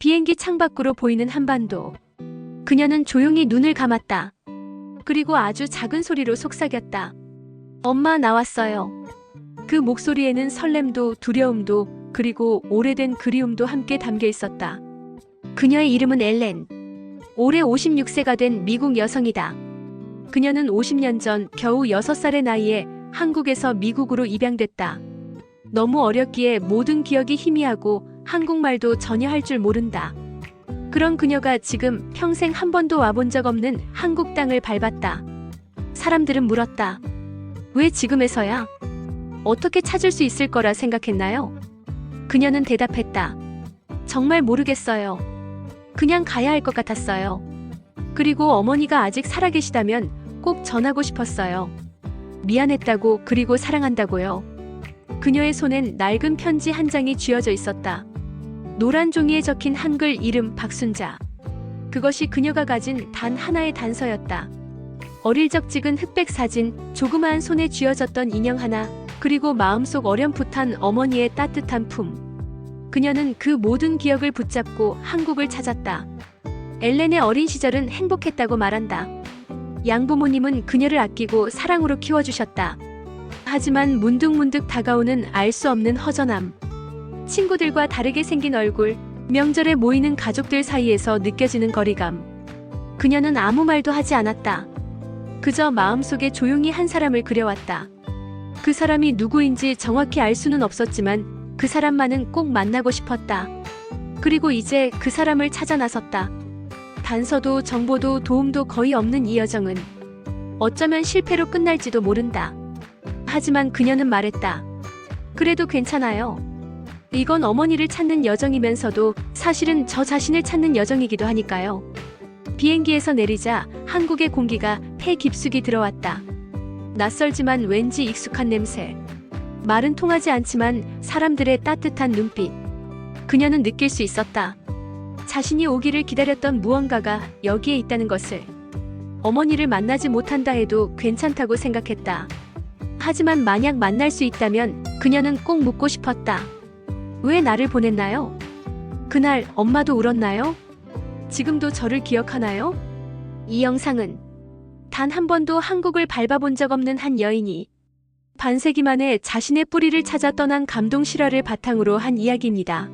비행기 창밖으로 보이는 한반도. 그녀는 조용히 눈을 감았다. 그리고 아주 작은 소리로 속삭였다. 엄마 나왔어요. 그 목소리에는 설렘도 두려움도 그리고 오래된 그리움도 함께 담겨 있었다. 그녀의 이름은 엘렌. 올해 56세가 된 미국 여성이다. 그녀는 50년 전 겨우 6살의 나이에 한국에서 미국으로 입양됐다. 너무 어렸기에 모든 기억이 희미하고 한국말도 전혀 할 줄 모른다. 그런 그녀가 지금 평생 한 번도 와본 적 없는 한국 땅을 밟았다. 사람들은 물었다. 왜 지금에서야? 어떻게 찾을 수 있을 거라 생각했나요? 그녀는 대답했다. 정말 모르겠어요. 그냥 가야 할 것 같았어요. 그리고 어머니가 아직 살아계시다면 꼭 전하고 싶었어요. 미안했다고 그리고 사랑한다고요. 그녀의 손엔 낡은 편지 한 장이 쥐어져 있었다. 노란 종이에 적힌 한글 이름 박순자. 그것이 그녀가 가진 단 하나의 단서였다. 어릴 적 찍은 흑백 사진, 조그마한 손에 쥐어졌던 인형 하나, 그리고 마음속 어렴풋한 어머니의 따뜻한 품. 그녀는 그 모든 기억을 붙잡고 한국을 찾았다. 엘렌의 어린 시절은 행복했다고 말한다. 양부모님은 그녀를 아끼고 사랑으로 키워주셨다. 하지만 문득문득 다가오는 알 수 없는 허전함. 친구들과 다르게 생긴 얼굴, 명절에 모이는 가족들 사이에서 느껴지는 거리감. 그녀는 아무 말도 하지 않았다. 그저 마음속에 조용히 한 사람을 그려왔다. 그 사람이 누구인지 정확히 알 수는 없었지만 그 사람만은 꼭 만나고 싶었다. 그리고 이제 그 사람을 찾아 나섰다. 단서도 정보도 도움도 거의 없는 이 여정은 어쩌면 실패로 끝날지도 모른다. 하지만 그녀는 말했다. 그래도 괜찮아요. 이건 어머니를 찾는 여정이면서도 사실은 저 자신을 찾는 여정이기도 하니까요. 비행기에서 내리자 한국의 공기가 폐 깊숙이 들어왔다. 낯설지만 왠지 익숙한 냄새. 말은 통하지 않지만 사람들의 따뜻한 눈빛. 그녀는 느낄 수 있었다. 자신이 오기를 기다렸던 무언가가 여기에 있다는 것을. 어머니를 만나지 못한다 해도 괜찮다고 생각했다. 하지만 만약 만날 수 있다면 그녀는 꼭 묻고 싶었다. 왜 나를 보냈나요? 그날 엄마도 울었나요? 지금도 저를 기억하나요? 이 영상은 단 한 번도 한국을 밟아본 적 없는 한 여인이 반세기 만에 자신의 뿌리를 찾아 떠난 감동 실화를 바탕으로 한 이야기입니다.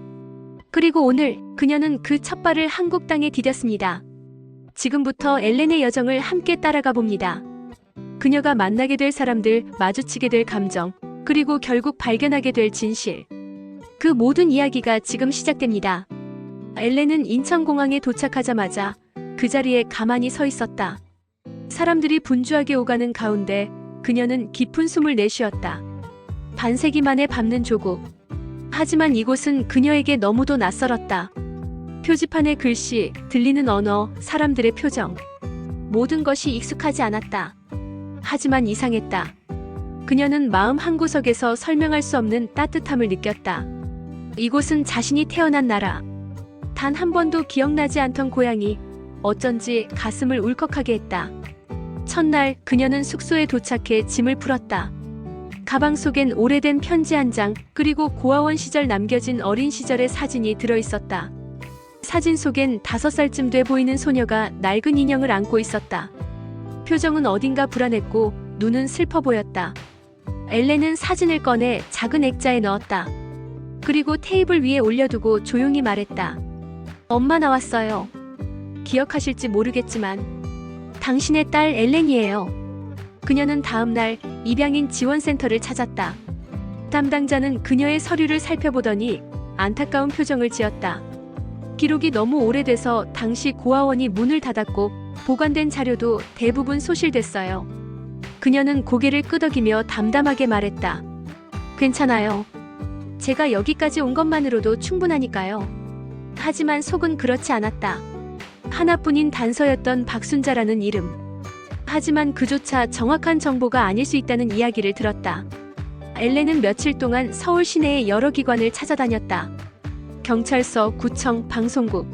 그리고 오늘 그녀는 그 첫 발을 한국 땅에 디뎠습니다. 지금부터 엘렌의 여정을 함께 따라가 봅니다. 그녀가 만나게 될 사람들, 마주치게 될 감정, 그리고 결국 발견하게 될 진실. 그 모든 이야기가 지금 시작됩니다. 엘렌은 인천공항에 도착하자마자 그 자리에 가만히 서 있었다. 사람들이 분주하게 오가는 가운데 그녀는 깊은 숨을 내쉬었다. 반세기 만에 밟는 조국. 하지만 이곳은 그녀에게 너무도 낯설었다. 표지판의 글씨, 들리는 언어, 사람들의 표정. 모든 것이 익숙하지 않았다. 하지만 이상했다. 그녀는 마음 한구석에서 설명할 수 없는 따뜻함을 느꼈다. 이곳은 자신이 태어난 나라. 단 한 번도 기억나지 않던 고향이 어쩐지 가슴을 울컥하게 했다. 첫날 그녀는 숙소에 도착해 짐을 풀었다. 가방 속엔 오래된 편지 한 장, 그리고 고아원 시절 남겨진 어린 시절의 사진이 들어 있었다. 사진 속엔 다섯 살쯤 돼 보이는 소녀가 낡은 인형을 안고 있었다. 표정은 어딘가 불안했고 눈은 슬퍼 보였다. 엘렌은 사진을 꺼내 작은 액자에 넣었다. 그리고 테이블 위에 올려두고 조용히 말했다. 엄마 나왔어요. 기억하실지 모르겠지만 당신의 딸 엘렌이에요. 그녀는 다음날 입양인 지원센터를 찾았다. 담당자는 그녀의 서류를 살펴보더니 안타까운 표정을 지었다. 기록이 너무 오래돼서 당시 고아원이 문을 닫았고 보관된 자료도 대부분 소실됐어요. 그녀는 고개를 끄덕이며 담담하게 말했다. 괜찮아요. 제가 여기까지 온 것만으로도 충분하니까요. 하지만 속은 그렇지 않았다. 하나뿐인 단서였던 박순자라는 이름. 하지만 그조차 정확한 정보가 아닐 수 있다는 이야기를 들었다. 엘렌은 며칠 동안 서울 시내의 여러 기관을 찾아다녔다. 경찰서, 구청, 방송국.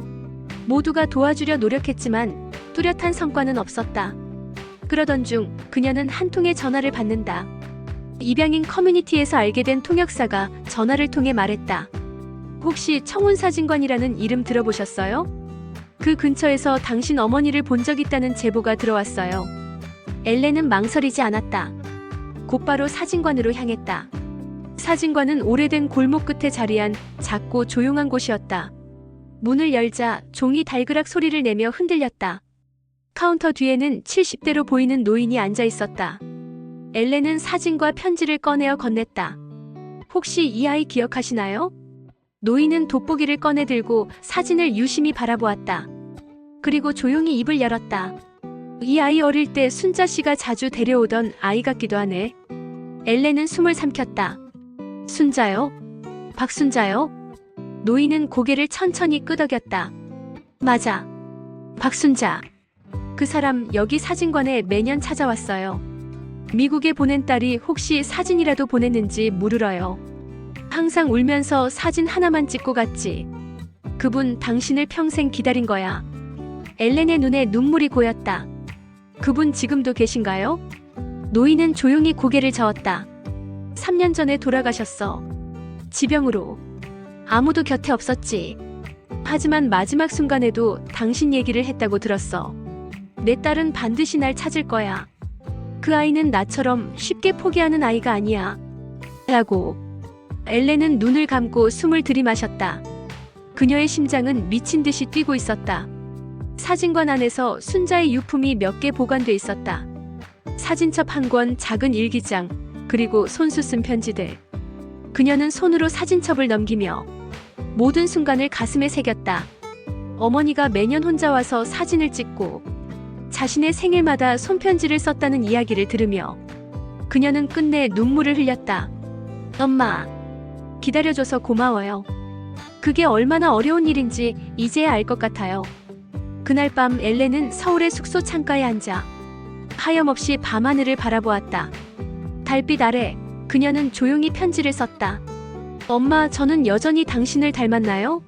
모두가 도와주려 노력했지만 뚜렷한 성과는 없었다. 그러던 중 그녀는 한 통의 전화를 받는다. 입양인 커뮤니티에서 알게 된 통역사가 전화를 통해 말했다. 혹시 청운사진관이라는 이름 들어보셨어요? 그 근처에서 당신 어머니를 본 적 있다는 제보가 들어왔어요. 엘렌은 망설이지 않았다. 곧바로 사진관으로 향했다. 사진관은 오래된 골목 끝에 자리한 작고 조용한 곳이었다. 문을 열자 종이 달그락 소리를 내며 흔들렸다. 카운터 뒤에는 70대로 보이는 노인이 앉아 있었다. 엘렌은 사진과 편지를 꺼내어 건넸다. 혹시 이 아이 기억하시나요? 노인은 돋보기를 꺼내 들고 사진을 유심히 바라보았다. 그리고 조용히 입을 열었다. 이 아이 어릴 때 순자 씨가 자주 데려오던 아이 같기도 하네. 엘렌은 숨을 삼켰다. 순자요? 박순자요? 노인은 고개를 천천히 끄덕였다. 맞아. 박순자. 그 사람 여기 사진관에 매년 찾아왔어요. 미국에 보낸 딸이 혹시 사진이라도 보냈는지 물으러요. 항상 울면서 사진 하나만 찍고 갔지. 그분 당신을 평생 기다린 거야. 엘렌의 눈에 눈물이 고였다. 그분 지금도 계신가요? 노인은 조용히 고개를 저었다. 3년 전에 돌아가셨어. 지병으로. 아무도 곁에 없었지. 하지만 마지막 순간에도 당신 얘기를 했다고 들었어. 내 딸은 반드시 날 찾을 거야. 그 아이는 나처럼 쉽게 포기하는 아이가 아니야. 라고. 엘렌은 눈을 감고 숨을 들이마셨다. 그녀의 심장은 미친 듯이 뛰고 있었다. 사진관 안에서 순자의 유품이 몇 개 보관돼 있었다. 사진첩 한 권, 작은 일기장, 그리고 손수 쓴 편지들. 그녀는 손으로 사진첩을 넘기며 모든 순간을 가슴에 새겼다. 어머니가 매년 혼자 와서 사진을 찍고 자신의 생일마다 손편지를 썼다는 이야기를 들으며 그녀는 끝내 눈물을 흘렸다. 엄마, 기다려줘서 고마워요. 그게 얼마나 어려운 일인지 이제야 알 것 같아요. 그날 밤 엘렌은 서울의 숙소 창가에 앉아 하염없이 밤하늘을 바라보았다. 달빛 아래 그녀는 조용히 편지를 썼다. 엄마, 저는 여전히 당신을 닮았나요?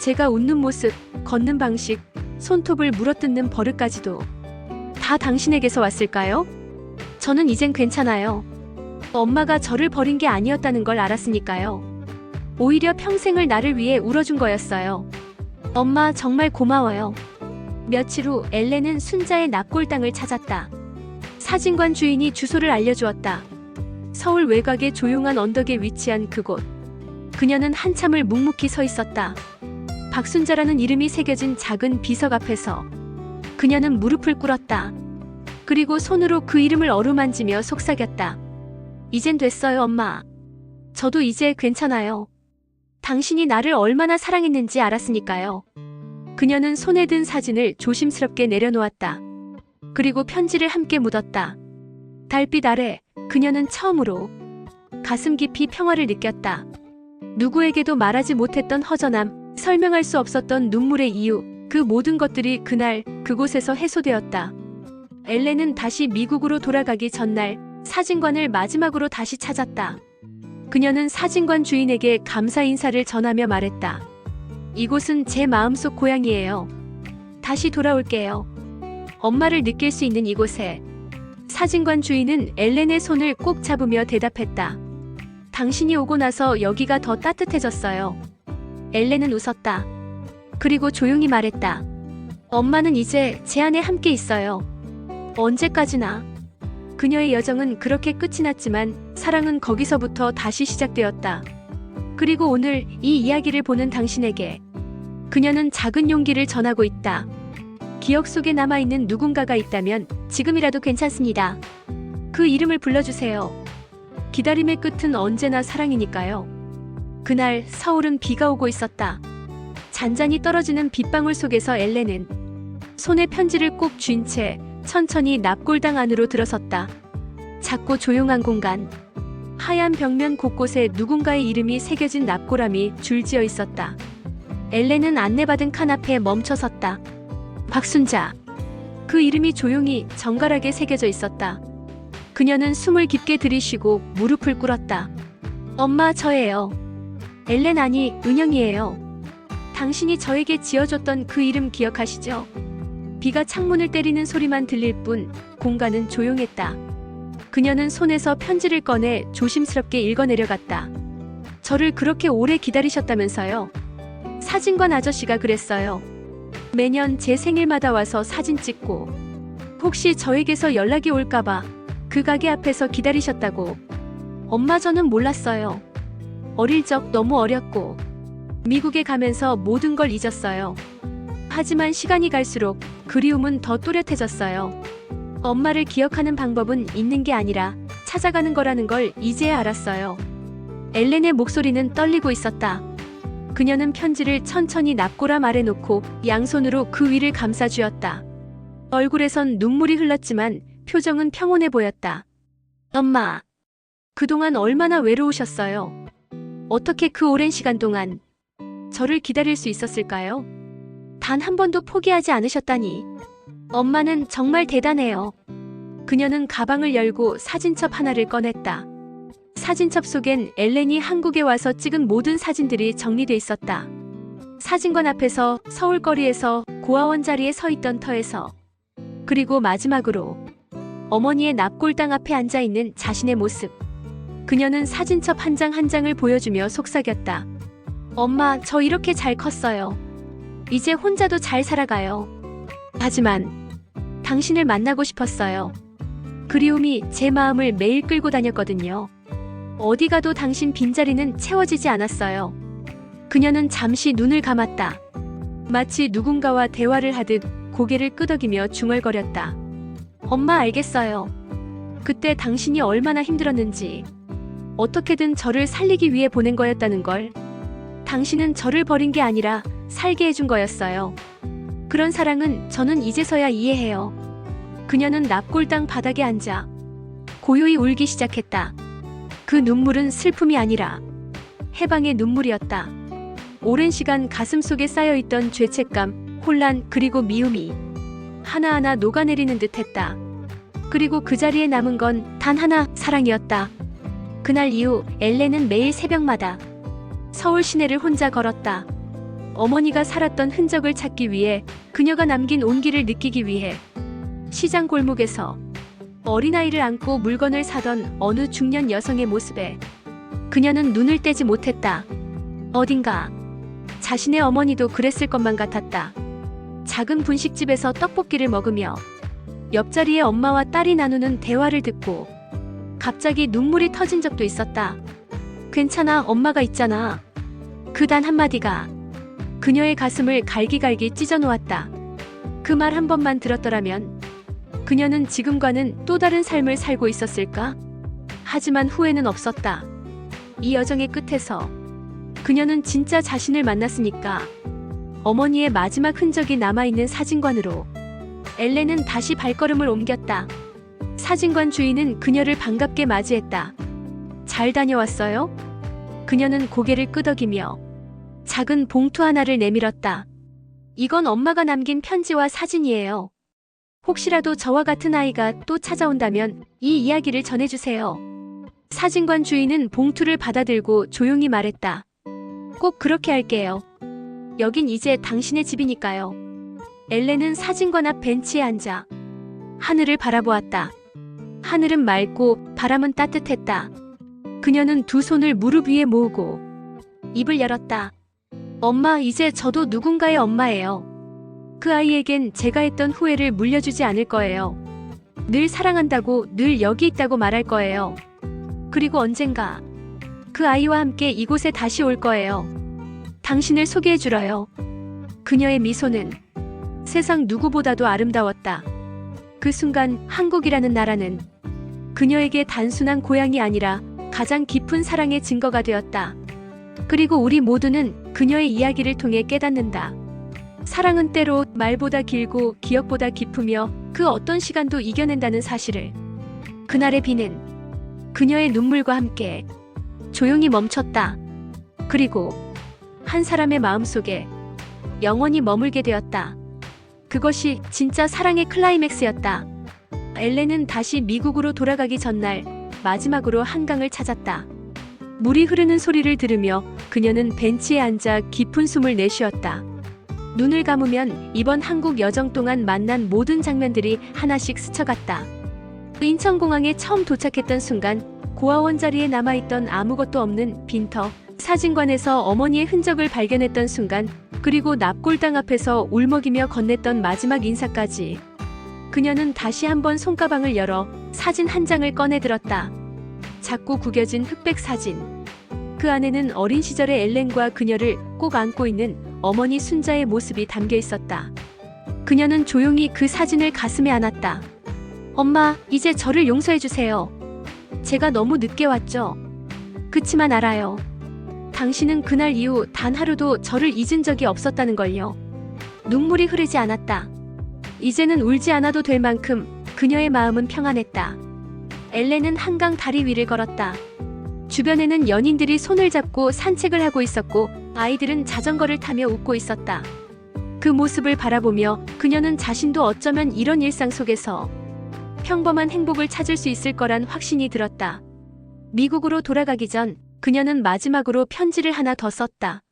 제가 웃는 모습, 걷는 방식, 손톱을 물어뜯는 버릇까지도 다 당신에게서 왔을까요? 저는 이젠 괜찮아요. 엄마가 저를 버린 게 아니었다는 걸 알았으니까요. 오히려 평생을 나를 위해 울어준 거였어요. 엄마 정말 고마워요. 며칠 후 엘렌은 순자의 납골당을 찾았다. 사진관 주인이 주소를 알려주었다. 서울 외곽의 조용한 언덕에 위치한 그곳. 그녀는 한참을 묵묵히 서 있었다. 박순자라는 이름이 새겨진 작은 비석 앞에서 그녀는 무릎을 꿇었다. 그리고 손으로 그 이름을 어루만지며 속삭였다. 이젠 됐어요, 엄마. 저도 이제 괜찮아요. 당신이 나를 얼마나 사랑했는지 알았으니까요. 그녀는 손에 든 사진을 조심스럽게 내려놓았다. 그리고 편지를 함께 묻었다. 달빛 아래 그녀는 처음으로 가슴 깊이 평화를 느꼈다. 누구에게도 말하지 못했던 허전함, 설명할 수 없었던 눈물의 이유, 그 모든 것들이 그날 그곳에서 해소되었다. 엘렌은 다시 미국으로 돌아가기 전날 사진관을 마지막으로 다시 찾았다. 그녀는 사진관 주인에게 감사 인사를 전하며 말했다. 이곳은 제 마음속 고향이에요. 다시 돌아올게요. 엄마를 느낄 수 있는 이곳에. 사진관 주인은 엘렌의 손을 꼭 잡으며 대답했다. 당신이 오고 나서 여기가 더 따뜻해졌어요. 엘렌은 웃었다. 그리고 조용히 말했다. 엄마는 이제 제 안에 함께 있어요. 언제까지나. 그녀의 여정은 그렇게 끝이 났지만 사랑은 거기서부터 다시 시작되었다. 그리고 오늘 이 이야기를 보는 당신에게 그녀는 작은 용기를 전하고 있다. 기억 속에 남아있는 누군가가 있다면 지금이라도 괜찮습니다. 그 이름을 불러주세요. 기다림의 끝은 언제나 사랑이니까요. 그날 서울은 비가 오고 있었다. 잔잔히 떨어지는 빗방울 속에서 엘렌은 손에 편지를 꼭 쥔 채 천천히 납골당 안으로 들어섰다. 작고 조용한 공간. 하얀 벽면 곳곳에 누군가의 이름이 새겨진 납골함이 줄지어 있었다. 엘렌은 안내받은 칸 앞에 멈춰 섰다. 박순자. 그 이름이 조용히 정갈하게 새겨져 있었다. 그녀는 숨을 깊게 들이쉬고 무릎을 꿇었다. 엄마 저예요. 엘렌 아니 은영이에요. 당신이 저에게 지어줬던 그 이름 기억하시죠? 비가 창문을 때리는 소리만 들릴 뿐 공간은 조용했다. 그녀는 손에서 편지를 꺼내 조심스럽게 읽어 내려갔다. 저를 그렇게 오래 기다리셨다면서요. 사진관 아저씨가 그랬어요. 매년 제 생일마다 와서 사진 찍고 혹시 저에게서 연락이 올까봐 그 가게 앞에서 기다리셨다고. 엄마 저는 몰랐어요. 어릴 적 너무 어렸고 미국에 가면서 모든 걸 잊었어요. 하지만 시간이 갈수록 그리움은 더 또렷해졌어요. 엄마를 기억하는 방법은 있는 게 아니라 찾아가는 거라는 걸 이제야 알았어요. 엘렌의 목소리는 떨리고 있었다. 그녀는 편지를 천천히 납고람 아래 놓고 양손으로 그 위를 감싸주었다. 얼굴에선 눈물이 흘렀지만 표정은 평온해 보였다. 엄마, 그동안 얼마나 외로우셨어요? 어떻게 그 오랜 시간 동안 저를 기다릴 수 있었을까요? 단 한 번도 포기하지 않으셨다니. 엄마는 정말 대단해요. 그녀는 가방을 열고 사진첩 하나를 꺼냈다. 사진첩 속엔 엘렌이 한국에 와서 찍은 모든 사진들이 정리돼 있었다. 사진관 앞에서 서울거리에서 고아원 자리에 서 있던 터에서 그리고 마지막으로 어머니의 납골당 앞에 앉아 있는 자신의 모습. 그녀는 사진첩 한 장 한 장을 보여주며 속삭였다. 엄마, 저 이렇게 잘 컸어요. 이제 혼자도 잘 살아가요. 하지만 당신을 만나고 싶었어요. 그리움이 제 마음을 매일 끌고 다녔거든요. 어디 가도 당신 빈자리는 채워지지 않았어요. 그녀는 잠시 눈을 감았다. 마치 누군가와 대화를 하듯 고개를 끄덕이며 중얼거렸다. 엄마 알겠어요. 그때 당신이 얼마나 힘들었는지, 어떻게든 저를 살리기 위해 보낸 거였다는 걸. 당신은 저를 버린 게 아니라 살게 해준 거였어요. 그런 사랑은 저는 이제서야 이해해요. 그녀는 납골당 바닥에 앉아 고요히 울기 시작했다. 그 눈물은 슬픔이 아니라 해방의 눈물이었다. 오랜 시간 가슴 속에 쌓여있던 죄책감, 혼란, 그리고 미움이 하나하나 녹아내리는 듯 했다. 그리고 그 자리에 남은 건 단 하나 사랑이었다. 그날 이후 엘렌은 매일 새벽마다 서울 시내를 혼자 걸었다. 어머니가 살았던 흔적을 찾기 위해 그녀가 남긴 온기를 느끼기 위해 시장 골목에서 어린아이를 안고 물건을 사던 어느 중년 여성의 모습에 그녀는 눈을 떼지 못했다. 어딘가 자신의 어머니도 그랬을 것만 같았다. 작은 분식집에서 떡볶이를 먹으며 옆자리에 엄마와 딸이 나누는 대화를 듣고 갑자기 눈물이 터진 적도 있었다. 괜찮아, 엄마가 있잖아. 그 단 한마디가 그녀의 가슴을 갈기갈기 찢어 놓았다. 그 말 한 번만 들었더라면 그녀는 지금과는 또 다른 삶을 살고 있었을까? 하지만 후회는 없었다. 이 여정의 끝에서 그녀는 진짜 자신을 만났으니까 어머니의 마지막 흔적이 남아있는 사진관으로 엘렌은 다시 발걸음을 옮겼다. 사진관 주인은 그녀를 반갑게 맞이했다. 잘 다녀왔어요? 그녀는 고개를 끄덕이며 작은 봉투 하나를 내밀었다. 이건 엄마가 남긴 편지와 사진이에요. 혹시라도 저와 같은 아이가 또 찾아온다면 이 이야기를 전해주세요. 사진관 주인은 봉투를 받아들고 조용히 말했다. 꼭 그렇게 할게요. 여긴 이제 당신의 집이니까요. 엘렌은 사진관 앞 벤치에 앉아 하늘을 바라보았다. 하늘은 맑고 바람은 따뜻했다. 그녀는 두 손을 무릎 위에 모으고 입을 열었다. 엄마, 이제 저도 누군가의 엄마예요. 그 아이에겐 제가 했던 후회를 물려주지 않을 거예요. 늘 사랑한다고, 늘 여기 있다고 말할 거예요. 그리고 언젠가 그 아이와 함께 이곳에 다시 올 거예요. 당신을 소개해 주러요. 그녀의 미소는 세상 누구보다도 아름다웠다. 그 순간 한국이라는 나라는 그녀에게 단순한 고향이 아니라 가장 깊은 사랑의 증거가 되었다. 그리고 우리 모두는 그녀의 이야기를 통해 깨닫는다. 사랑은 때로 말보다 길고 기억보다 깊으며 그 어떤 시간도 이겨낸다는 사실을. 그날의 비는 그녀의 눈물과 함께 조용히 멈췄다. 그리고 한 사람의 마음 속에 영원히 머물게 되었다. 그것이 진짜 사랑의 클라이맥스였다. 엘렌은 다시 미국으로 돌아가기 전날 마지막으로 한강을 찾았다. 물이 흐르는 소리를 들으며 그녀는 벤치에 앉아 깊은 숨을 내쉬었다. 눈을 감으면 이번 한국 여정 동안 만난 모든 장면들이 하나씩 스쳐갔다. 인천공항에 처음 도착했던 순간 고아원 자리에 남아있던 아무것도 없는 빈터, 사진관에서 어머니의 흔적을 발견했던 순간, 그리고 납골당 앞에서 울먹이며 건넸던 마지막 인사까지. 그녀는 다시 한번 손가방을 열어 사진 한 장을 꺼내 들었다. 작고 구겨진 흑백 사진. 그 안에는 어린 시절의 엘렌과 그녀를 꼭 안고 있는 어머니 순자의 모습이 담겨 있었다. 그녀는 조용히 그 사진을 가슴에 안았다. 엄마, 이제 저를 용서해 주세요. 제가 너무 늦게 왔죠. 그치만 알아요. 당신은 그날 이후 단 하루도 저를 잊은 적이 없었다는 걸요. 눈물이 흐르지 않았다. 이제는 울지 않아도 될 만큼 그녀의 마음은 평안했다. 엘렌은 한강 다리 위를 걸었다. 주변에는 연인들이 손을 잡고 산책을 하고 있었고 아이들은 자전거를 타며 웃고 있었다. 그 모습을 바라보며 그녀는 자신도 어쩌면 이런 일상 속에서 평범한 행복을 찾을 수 있을 거란 확신이 들었다. 미국으로 돌아가기 전 그녀는 마지막으로 편지를 하나 더 썼다.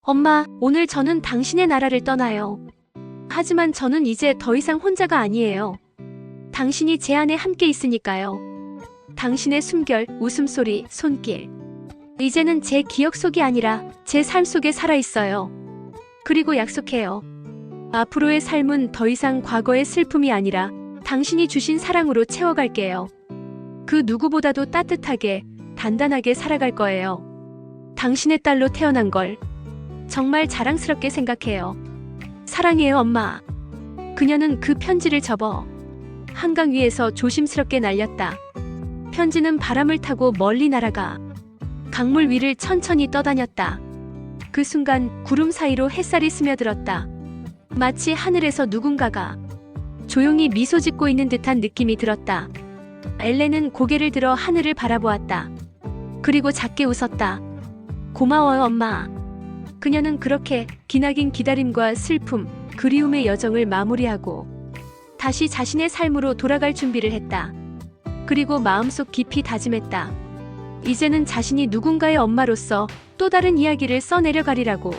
엄마, 오늘 저는 당신의 나라를 떠나요. 하지만 저는 이제 더 이상 혼자가 아니에요. 당신이 제 안에 함께 있으니까요. 당신의 숨결, 웃음소리, 손길. 이제는 제 기억 속이 아니라 제 삶 속에 살아있어요. 그리고 약속해요. 앞으로의 삶은 더 이상 과거의 슬픔이 아니라 당신이 주신 사랑으로 채워갈게요. 그 누구보다도 따뜻하게, 단단하게 살아갈 거예요. 당신의 딸로 태어난 걸 정말 자랑스럽게 생각해요. 사랑해요, 엄마. 그녀는 그 편지를 접어 한강 위에서 조심스럽게 날렸다. 편지는 바람을 타고 멀리 날아가 강물 위를 천천히 떠다녔다. 그 순간 구름 사이로 햇살이 스며들었다. 마치 하늘에서 누군가가 조용히 미소 짓고 있는 듯한 느낌이 들었다. 엘렌은 고개를 들어 하늘을 바라보았다. 그리고 작게 웃었다. 고마워요, 엄마. 그녀는 그렇게 기나긴 기다림과 슬픔, 그리움의 여정을 마무리하고 다시 자신의 삶으로 돌아갈 준비를 했다. 그리고 마음속 깊이 다짐했다. 이제는 자신이 누군가의 엄마로서 또 다른 이야기를 써내려가리라고.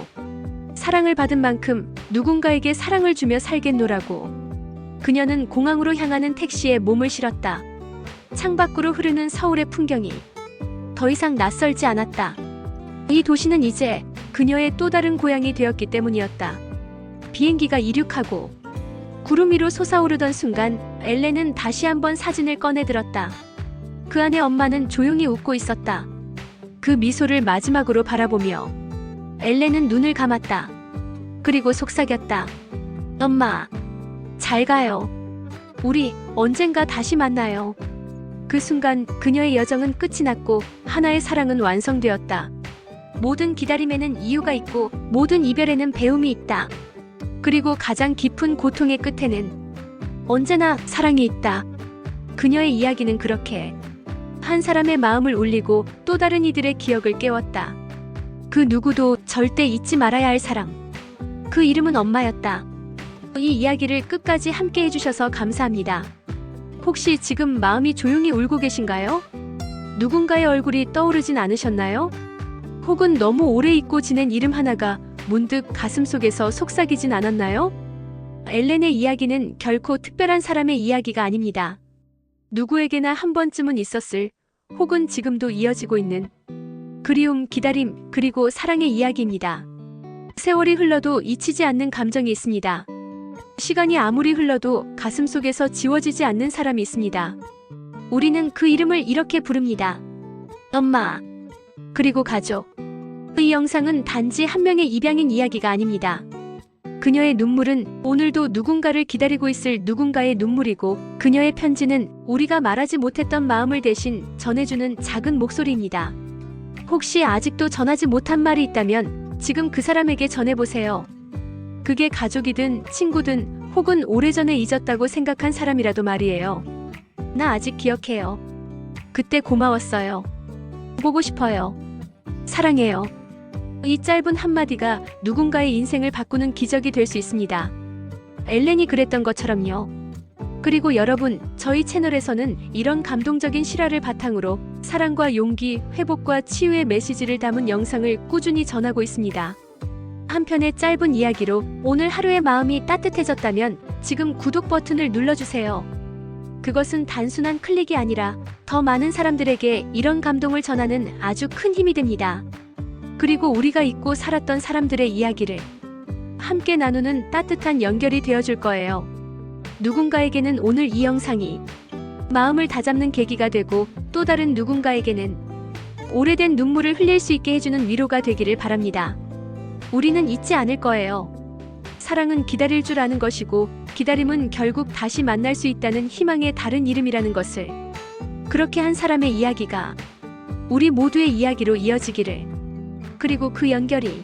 사랑을 받은 만큼 누군가에게 사랑을 주며 살겠노라고. 그녀는 공항으로 향하는 택시에 몸을 실었다. 창밖으로 흐르는 서울의 풍경이 더 이상 낯설지 않았다. 이 도시는 이제 그녀의 또 다른 고향이 되었기 때문이었다. 비행기가 이륙하고 구름 위로 솟아오르던 순간 엘렌은 다시 한번 사진을 꺼내 들었다. 그 안에 엄마는 조용히 웃고 있었다. 그 미소를 마지막으로 바라보며 엘렌은 눈을 감았다. 그리고 속삭였다. 엄마, 잘 가요. 우리 언젠가 다시 만나요. 그 순간 그녀의 여정은 끝이 났고 하나의 사랑은 완성되었다. 모든 기다림에는 이유가 있고 모든 이별에는 배움이 있다. 그리고 가장 깊은 고통의 끝에는 언제나 사랑이 있다. 그녀의 이야기는 그렇게 한 사람의 마음을 울리고 또 다른 이들의 기억을 깨웠다. 그 누구도 절대 잊지 말아야 할 사람. 그 이름은 엄마였다. 이 이야기를 끝까지 함께 해주셔서 감사합니다. 혹시 지금 마음이 조용히 울고 계신가요? 누군가의 얼굴이 떠오르진 않으셨나요? 혹은 너무 오래 잊고 지낸 이름 하나가 문득 가슴 속에서 속삭이진 않았나요? 엘렌의 이야기는 결코 특별한 사람의 이야기가 아닙니다. 누구에게나 한 번쯤은 있었을 혹은 지금도 이어지고 있는 그리움, 기다림, 그리고 사랑의 이야기입니다. 세월이 흘러도 잊히지 않는 감정이 있습니다. 시간이 아무리 흘러도 가슴 속에서 지워지지 않는 사람이 있습니다. 우리는 그 이름을 이렇게 부릅니다. 엄마. 그리고 가족. 이 영상은 단지 한 명의 입양인 이야기가 아닙니다. 그녀의 눈물은 오늘도 누군가를 기다리고 있을 누군가의 눈물이고 그녀의 편지는 우리가 말하지 못했던 마음을 대신 전해주는 작은 목소리입니다. 혹시 아직도 전하지 못한 말이 있다면 지금 그 사람에게 전해보세요. 그게 가족이든 친구든 혹은 오래전에 잊었다고 생각한 사람이라도 말이에요. 나 아직 기억해요. 그때 고마웠어요. 보고 싶어요. 사랑해요. 이 짧은 한마디가 누군가의 인생을 바꾸는 기적이 될 수 있습니다. 엘렌이 그랬던 것처럼요. 그리고 여러분, 저희 채널에서는 이런 감동적인 실화를 바탕으로 사랑과 용기, 회복과 치유의 메시지를 담은 영상을 꾸준히 전하고 있습니다. 한 편의 짧은 이야기로 오늘 하루의 마음이 따뜻해졌다면 지금 구독 버튼을 눌러주세요. 그것은 단순한 클릭이 아니라 더 많은 사람들에게 이런 감동을 전하는 아주 큰 힘이 됩니다. 그리고 우리가 잊고 살았던 사람들의 이야기를 함께 나누는 따뜻한 연결이 되어줄 거예요. 누군가에게는 오늘 이 영상이 마음을 다잡는 계기가 되고 또 다른 누군가에게는 오래된 눈물을 흘릴 수 있게 해주는 위로가 되기를 바랍니다. 우리는 잊지 않을 거예요. 사랑은 기다릴 줄 아는 것이고 기다림은 결국 다시 만날 수 있다는 희망의 다른 이름이라는 것을 그렇게 한 사람의 이야기가 우리 모두의 이야기로 이어지기를 그리고 그 연결이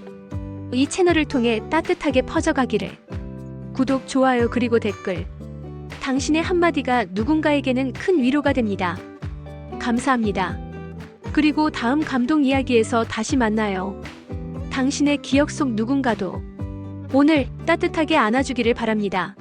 이 채널을 통해 따뜻하게 퍼져가기를 구독, 좋아요 그리고 댓글 당신의 한마디가 누군가에게는 큰 위로가 됩니다. 감사합니다. 그리고 다음 감동 이야기에서 다시 만나요. 당신의 기억 속 누군가도 오늘 따뜻하게 안아주기를 바랍니다.